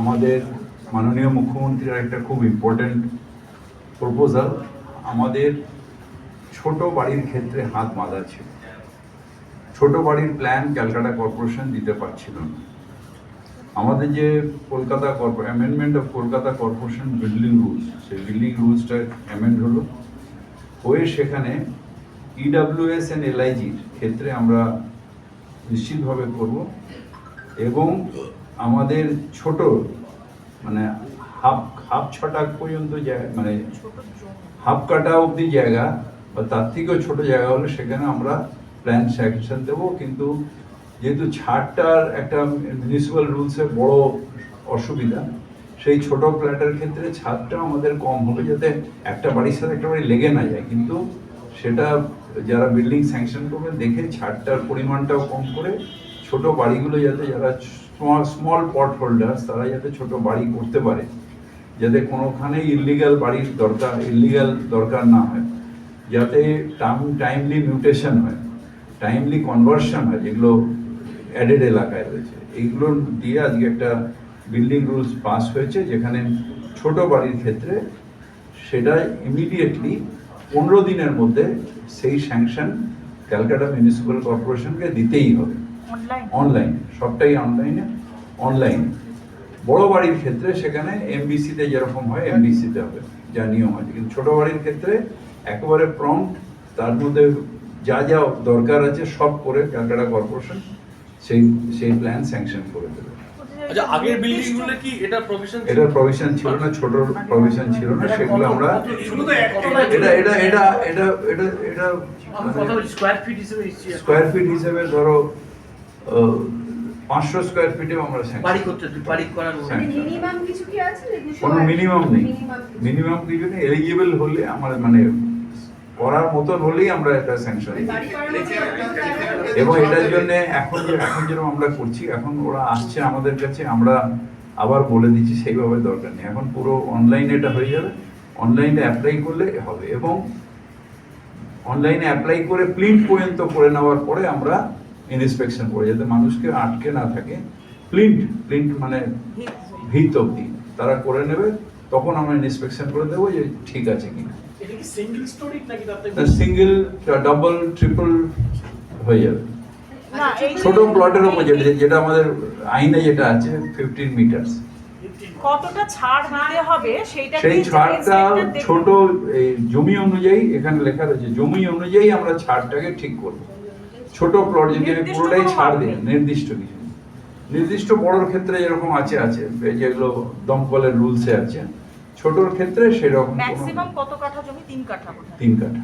আমাদের মাননীয় মুখ্যমন্ত্রীর একটা খুব ইম্পর্ট্যান্ট প্রপোজাল আমাদের ছোট বাড়ির ক্ষেত্রে হাত বাঁধা ছিল। ছোট বাড়ির প্ল্যান ক্যালকাটা কর্পোরেশন দিতে পারছিল না। আমাদের যে Kolkata corpo amendment of Kolkata corporation building rules সেই বিল্ডিং রুলসটা অ্যামেন্ড হলো। হয়ে সেখানে ইডাব্লিউএস অ্যান্ড এলআইজির ক্ষেত্রে আমরা নিশ্চিতভাবে করব এবং আমাদের ছোট মানে হাফ হাফ ছটাক পর্যন্ত জায়গা মানে হাফ কাটা অবধি জায়গা বা তার থেকেও ছোট জায়গা হলে সেখানে আমরা প্ল্যান স্যাংশন দেবো। কিন্তু যেহেতু ছাড়টার একটা মিউনিসিপ্যাল রুলসের বড় অসুবিধা সেই ছোট ফ্ল্যাটের ক্ষেত্রে ছাদটা আমাদের কম হবে যাতে একটা বাড়ির সাথে একটা বাড়ি লেগে না যায়। কিন্তু সেটা যারা বিল্ডিং স্যাংশন করবে দেখে ছাদটার পরিমাণটাও কম করে ছোট বাড়িগুলো যাতে যারা স্মল পট হোল্ডার্স তারা যাতে ছোট বাড়ি করতে পারে, যাতে কোনোখানে ইলিগাল বাড়ির দরকার ইলিগাল দরকার না হয়, যাতে টাইম টাইমলি মিউটেশন হয় টাইমলি কনভার্সন হয়, যেগুলো অ্যাডেড এলাকায় রয়েছে। এইগুলো দিয়ে আজকে একটা বিল্ডিং রুলস পাস হয়েছে, যেখানে ছোট বাড়ির ক্ষেত্রে সেটা ইমিডিয়েটলি পনেরো দিনের মধ্যে সেই স্যাংশন ক্যালকাটা মিউনিসিপ্যাল কর্পোরেশনকে দিতেই হবে। অনলাইন অনলাইন সবটাই অনলাইনে অনলাইন বড় বাড়ির ক্ষেত্রে সেখানে এমবিসিতে যেরকম হয় এমবিসিতে হবে যা নিয়ম আছে। কিন্তু ছোট বাড়ির ক্ষেত্রে একেবারে প্রম্পট তার মধ্যে যা যা দরকার আছে সব করে ক্যালকাটা কর্পোরেশন সেই সেই প্ল্যান স্যাংশন করে দেবে। আচ্ছা আগের বিল্ডিংগুলো কি এটা প্রভিশন ছিল? না ছোট প্রভিশন ছিল না সেগুলো আমরা শুধু তো একটা এটা এটা এটা এটা এটা এটা স্কোয়ার হিসেবে স্কোয়ার ফিট হিসেবে ধরো পাঁচশো স্কোয়ার ফিটেও আমরা বাড়ি স্যাংশন করতে বাড়ি করার। মিনিমাম কিছু কি আছে? কোনো মিনিমাম নেই। মিনিমাম কিছু। নেই। এলিজিবল হলে আমার মানে করার মতন হলেই আমরা এটা স্যাংশন যোগ্যতা এবং এটার জন্য এখন এখন যেরকম আমরা করছি এখন ওরা আসছে আমাদের কাছে আমরা আবার বলে দিচ্ছি সেইভাবে দরকার নেই। এখন পুরো অনলাইনে এটা হয়ে যাবে। অনলাইনে অ্যাপ্লাই করলে হবে। এবং অনলাইনে অ্যাপ্লাই করে প্রিন্ট পর্যন্ত করে নেওয়ার পরে আমরা ইন্সপেকশন করে যাতে মানুষকে আটকে না থাকে। প্রিন্ট প্রিন্ট মানে ভিত অবধি। তারা করে নেবে তখন আমরা ইন্সপেকশন করে দেবো যে ঠিক আছে কিনা। কি সিঙ্গেল ডাবল ট্রিপল হয়ে যাবে। না ছোট প্লটের উপর যেটা যেটা আমাদের আইনে যেটা আছে ফিফটিন মিটার্স কতটা ছাড় দিতে হবে সেইটা সেই ছাড়টা ছোট এই জমি অনুযায়ী এখানে লেখা রয়েছে জমি অনুযায়ী আমরা ছাড়টাকে ঠিক করব। ছোট প্লট যদি আমি পুরোটাই ছাড় দিই নির্দিষ্ট কিছু নির্দিষ্ট বড়র ক্ষেত্রে যেরকম আছে আছে। যেগুলো দমকলের রুলসে আছে। ছোটর ক্ষেত্রে সেরকম ম্যাক্সিমাম কত কাঠা জমি? তিন কাঠা তিন কাঠা।